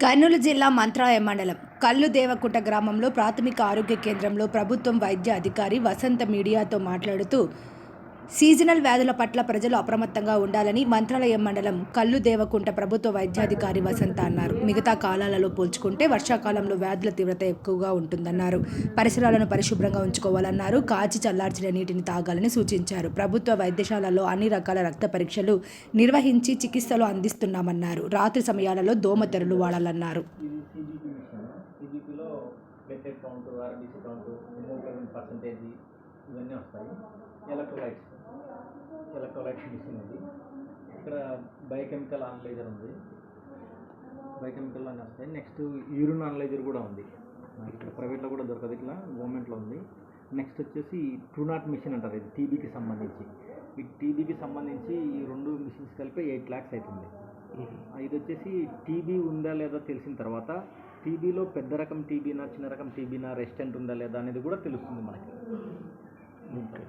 కర్నూలు జిల్లా మంత్రాలయ మండలం కల్లు దేవకుట గ్రామంలో ప్రాథమిక ఆరోగ్య కేంద్రంలో ప్రభుత్వం వైద్య అధికారి వసంత మీడియాతో మాట్లాడుతూ సీజనల్ వ్యాధుల పట్ల ప్రజలు అప్రమత్తంగా ఉండాలని మంత్రాలయం మండలం కల్లు దేవకుంట ప్రభుత్వ వైద్యాధికారి వసంత అన్నారు. మిగతా కాలాలలో పోల్చుకుంటే వర్షాకాలంలో వ్యాధుల తీవ్రత ఎక్కువగా ఉంటుందన్నారు. పరిసరాలను పరిశుభ్రంగా ఉంచుకోవాలన్నారు. కాచి చల్లార్చిన నీటిని తాగాలని సూచించారు. ప్రభుత్వ వైద్యశాలలో అన్ని రకాల రక్త పరీక్షలు నిర్వహించి చికిత్సలు అందిస్తున్నామన్నారు. రాత్రి సమయాలలో దోమ తెరలు వాడాలన్నారు. ఇవన్నీ వస్తాయి. ఎలక్ట్రోలైట్స్. ఎలక్ట్రోలైట్స్ మిషన్ ఇది ఇక్కడ బయోకెమికల్ అనలైజర్ ఉంది. బయోకెమికల్ అని వస్తాయి. నెక్స్ట్ యూరిన్ అనలైజర్ కూడా ఉంది. ఇక్కడ ప్రైవేట్లో కూడా దొరకదు. ఇట్లా గవర్నమెంట్లో ఉంది. నెక్స్ట్ వచ్చేసి ట్రూ నాట్ మిషన్ అంటారు. ఇది టీబీకి సంబంధించి. ఈ టీబీకి సంబంధించి ఈ రెండు మిషన్స్ కలిపి ఎయిట్ ల్యాక్స్ అవుతుంది. ఇది వచ్చేసి టీబీ ఉందా లేదా తెలిసిన తర్వాత టీబీలో పెద్ద రకం టీబీనా చిన్న రకం టీబీనా రెసిస్టెంట్ ఉందా లేదా అనేది కూడా తెలుస్తుంది మనకి. ఓకే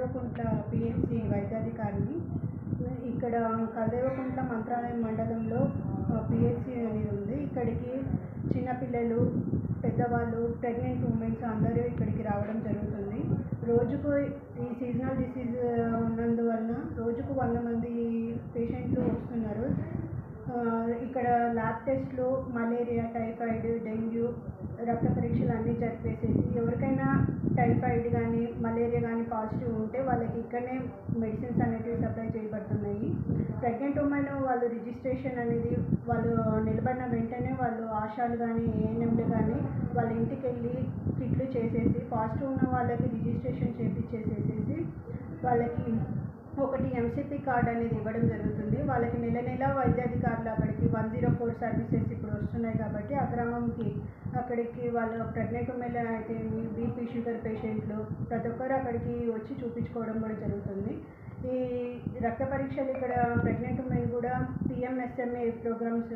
కల్దేవకుంట్ల పిహెచ్సి వైద్యాధికారిని. ఇక్కడ కల్దేవకుంట్ల మంత్రాలయం మండలంలో పిహెచ్సి అనేది ఉంది. ఇక్కడికి చిన్నపిల్లలు పెద్దవాళ్ళు ప్రెగ్నెంట్ ఉమెన్స్ అందరూ ఇక్కడికి రావడం జరుగుతుంది. రోజుకు ఈ సీజనల్ డిసీజ్ ఉన్నందువలన రోజుకు వంద మంది పేషెంట్లు వస్తున్నారు. ఇక్కడ ల్యాబ్ టెస్ట్లు మలేరియా టైఫాయిడ్ డెంగ్యూ రక్త పరీక్షలు అన్నీ జరిపేసేసి ఎవరికైనా టైఫాయిడ్ కానీ మలేరియా కానీ పాజిటివ్ ఉంటే వాళ్ళకి ఇక్కడనే మెడిసిన్స్ అనేవి సప్లై చేయబడుతున్నాయి. ప్రెగ్నెంట్ ఉమెన్ వాళ్ళు రిజిస్ట్రేషన్ అనేది వాళ్ళు నిలబడిన వెంటనే వాళ్ళు ఆశాలు కానీ ఏఎన్ఎంలు కానీ వాళ్ళ ఇంటికి వెళ్ళి కిట్లు చేసేసి పాజిటివ్ ఉన్న వాళ్ళకి రిజిస్ట్రేషన్ చేపించేసేసేసి వాళ్ళకి ఒకటి ఎంసీపీ కార్డ్ అనేది ఇవ్వడం జరుగుతుంది. వాళ్ళకి నెల నెల వైద్యాధికారులు అక్కడ వన్ జీరో ఫోర్ సర్వీసెస్ ఇప్పుడు వస్తున్నాయి కాబట్టి ఆ గ్రామంకి అక్కడికి వాళ్ళు ప్రెగ్నెంట్ ఉమెన్ అయితే బీపీ షుగర్ పేషెంట్లు ప్రతి ఒక్కరు అక్కడికి వచ్చి చూపించుకోవడం కూడా జరుగుతుంది. ఈ రక్త పరీక్షలు ఇక్కడ ప్రెగ్నెంట్ ఉమెన్ కూడా పిఎంఎస్ఎంఏ ప్రోగ్రామ్స్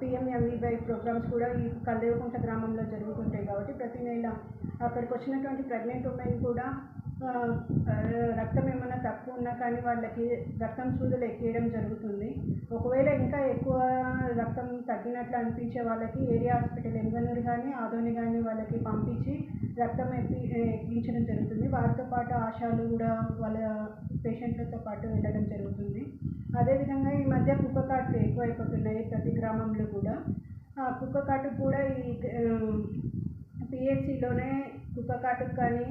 పిఎంఎంఈవై ప్రోగ్రామ్స్ కూడా ఈ కల్దేవకుంట గ్రామంలో జరుగుతుంటాయి కాబట్టి ప్రతి నెల అక్కడికి వచ్చినటువంటి ప్రెగ్నెంట్ ఉమెన్ కూడా రక్తం ఏమైనా తక్కువ ఉన్నా కానీ వాళ్ళకి రక్తం సూదులు ఎక్కియడం జరుగుతుంది ఒకవేళ ఇంకా ఎక్కువ రక్తం తగ్గినట్లు అనిపించే వాళ్ళకి ఏరియా హాస్పిటల్ ఎంగనూరు కానీ ఆదోని కానీ వాళ్ళకి పంపించి రక్తం ఎక్కి ఎక్కించడం జరుగుతుంది. వారితో పాటు ఆశాలు కూడా వాళ్ళ పేషెంట్లతో పాటు వెళ్ళడం జరుగుతుంది. అదేవిధంగా ఈ మధ్య కుక్క కాట్లు ఎక్కువైపోతున్నాయి ప్రతి గ్రామంలో కూడా. ఆ కుక్క కాటుకు కూడా ఈ పిహెచ్సిలోనే కుక్క కాటుకు కానీ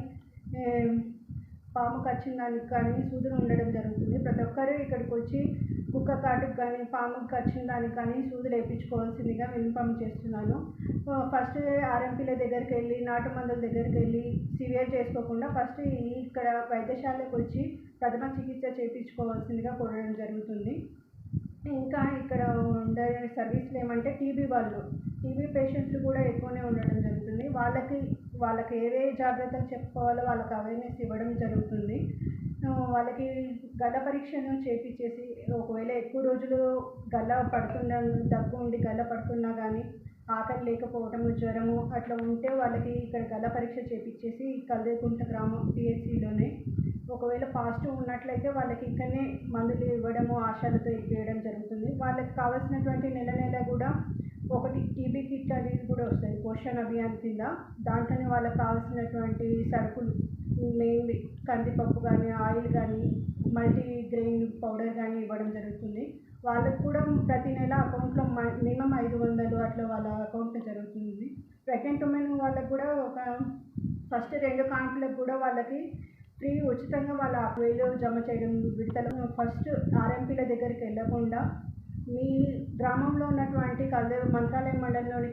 పాము కచ్చిన దానికి కానీ సూదులు ఉండడం జరుగుతుంది. ప్రతి ఒక్కరూ ఇక్కడికి వచ్చి కుక్క కాటుకు కానీ పాము కచ్చిన దానికి కానీ సూదులు వేయించుకోవాల్సిందిగా వినపం చేస్తున్నాను. ఫస్ట్ ఆర్ఎంపీల దగ్గరికి వెళ్ళి నాటు మందుల దగ్గరికి వెళ్ళి సివియర్ చేసుకోకుండా ఫస్ట్ ఇక్కడ వైద్యశాలకు వచ్చి ప్రథమ చికిత్స చేయించుకోవాల్సిందిగా కోరడం జరుగుతుంది. ఇంకా ఇక్కడ ఉండే సర్వీసులు ఏమంటే టీబీ వాళ్ళు. టీబీ పేషెంట్లు కూడా ఎక్కువనే ఉండడం జరుగుతుంది. వాళ్ళకి వాళ్ళకి ఏవే జాగ్రత్తలు చెప్పుకోవాలో వాళ్ళకి అవేర్నెస్ ఇవ్వడం జరుగుతుంది. వాళ్ళకి గల పరీక్షను చేపించేసి ఒకవేళ ఎక్కువ రోజులు గల్ల పడుతున్న దగ్గు ఉండి గల్ల పడుతున్నా కానీ ఆకలి లేకపోవటము జ్వరము అట్లా ఉంటే వాళ్ళకి ఇక్కడ గల పరీక్ష చేపించేసి కల్దేకుంట గ్రామం పిహెచ్సిలోనే. ఒకవేళ పాజిటివ్ ఉన్నట్లయితే వాళ్ళకి ఇక్కడనే మందులు ఇవ్వడము ఆశాలతో ఇవ్వడం జరుగుతుంది. వాళ్ళకి కావాల్సినటువంటి నెల నెల కూడా ఒకటి టీబీ కిట్ అనేది కూడా వస్తుంది పోషణ అభియాన్ కింద. దాంట్లోనే వాళ్ళకి కావాల్సినటువంటి సరుకులు మెయిన్లీ కందిపప్పు కానీ ఆయిల్ కానీ మల్టీ గ్రెయిన్ పౌడర్ కానీ ఇవ్వడం జరుగుతుంది. వాళ్ళకు కూడా ప్రతి నెల అకౌంట్లో మినిమం ఐదు వందలు అట్లా వాళ్ళ అకౌంట్లో జరుగుతుంది. ప్రెగ్నెంట్ ఉమెన్ వాళ్ళకు కూడా ఒక ఫస్ట్ రెండు కాంట్లకు కూడా వాళ్ళకి ఫ్రీ ఉచితంగా వాళ్ళ వేలు జమ చేయడం విడతలు. ఫస్ట్ ఆర్ఎంపీల దగ్గరికి వెళ్ళకుండా మీ గ్రామంలో ఉన్నటువంటి కల్దేవ్ మంత్రాలయ మండలంలోని